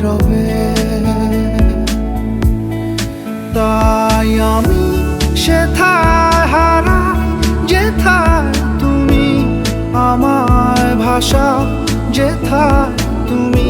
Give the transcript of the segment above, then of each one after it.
নীরবে তাই আমি সেথায় হারা যেথায় তুমি আমায় ভাষা, যেথায় তুমি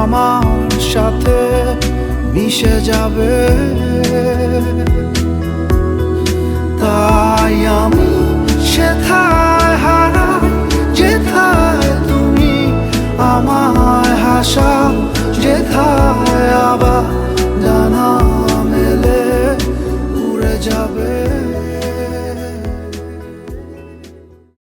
আমার সাথে মিশে যাবে। তাই আমি যাবে